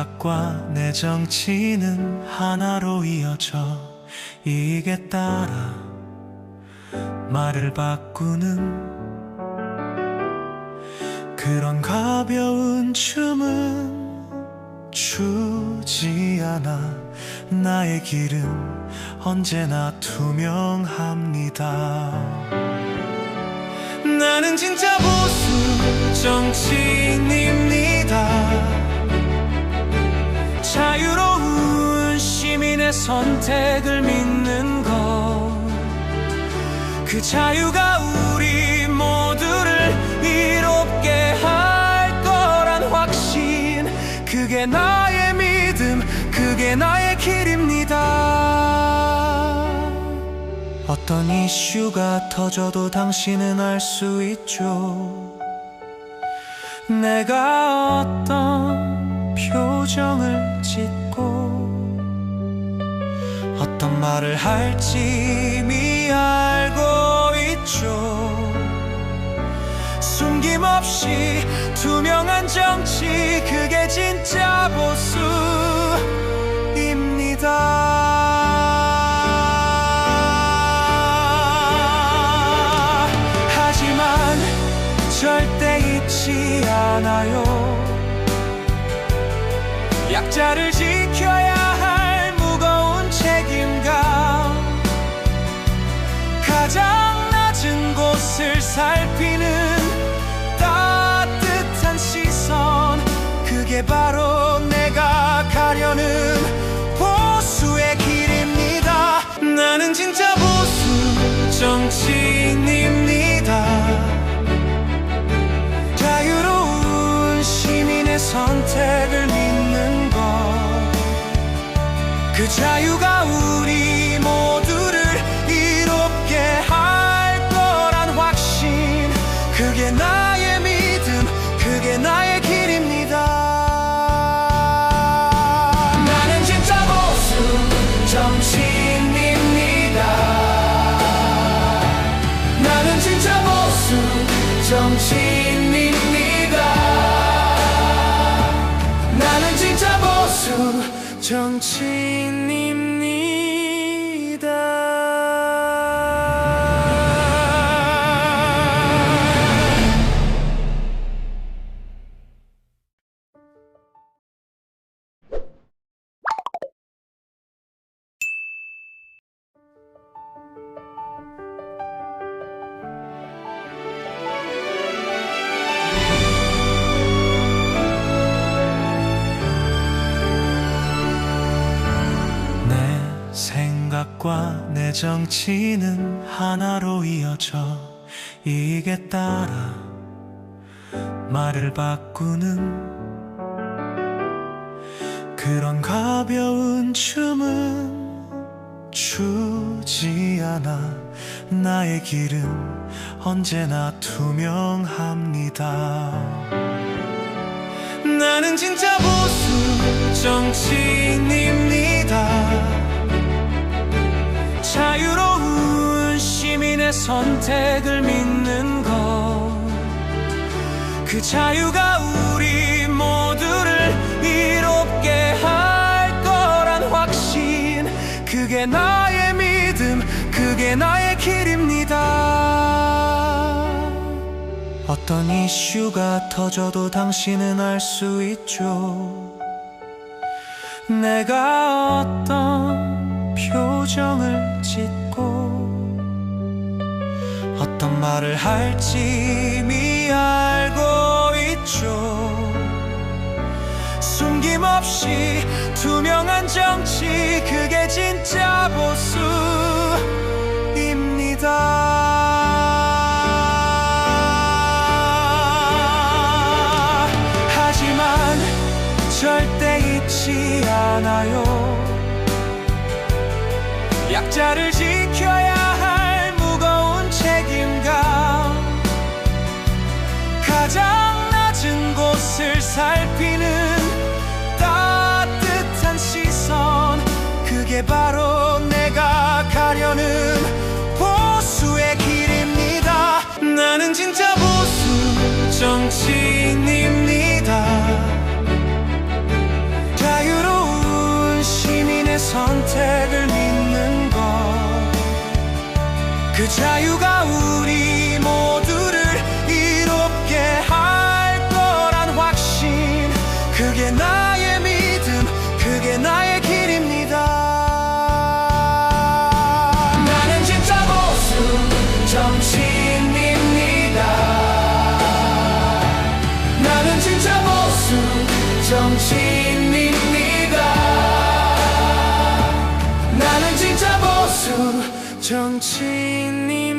생각과 내 정치는 하나로 이어져 이익에 따라 말을 바꾸는 그런 가벼운 춤은 추지 않아 나의 길은 언제나 투명합니다. 나는 진짜 보수 정치인입니다 자유로운 시민의 선택을 믿는 것. 그 자유가 우리 모두를 이롭게 할 거란 확신. 그게 나의 믿음 그게 나의 길입니다. 어떤 이슈가 터져도 당신은 알 수 있죠. 내가 어떤 표정을 짓고 어떤 말을 할지 이미 알고 있죠. 숨김없이 투명한 정치 그게 진짜 보수입니다. 하지만 절대 잊지 않아요 약자를 지켜야 할 무거운 책임감. 가장 낮은 곳을 살피는 따뜻한 시선. 그게 바로 그 자유가 우리 모두를 이롭게 할 거란 확신. 그게 나의 믿음 그게 나의 길입니다. 나는 진짜 보수 정치인입니다. 나는 진짜 보수 정치 정치인 생각과 내 정치는 하나로 이어져 이익에 따라 말을 바꾸는 그런 가벼운 춤은 추지 않아 나의 길은 언제나 투명합니다. 나는 진짜 보수 정치인입니다 선택을 믿는 것. 그 자유가 우리 모두를 이롭게 할 거란 확신. 그게 나의 믿음 그게 나의 길입니다. 어떤 이슈가 터져도 당신은 알 수 있죠. 내가 어떤 표정을 짓 말을 할지 이미 알고 있죠. 숨김없이 투명한 정치 그게 진짜 보수입니다. 하지만 절대 잊지 않아요. 약자를 지켜야 가장 낮은 곳을 살피는 따뜻한 시선. 그게 바로 내가 가려는 보수의 길입니다. 나는 진짜 보수 정치인입니다. 자유로운 시민의 선택을 믿는 것 그 자유가 우리 정치인입니다. 나는 진짜 보수 정치인입니다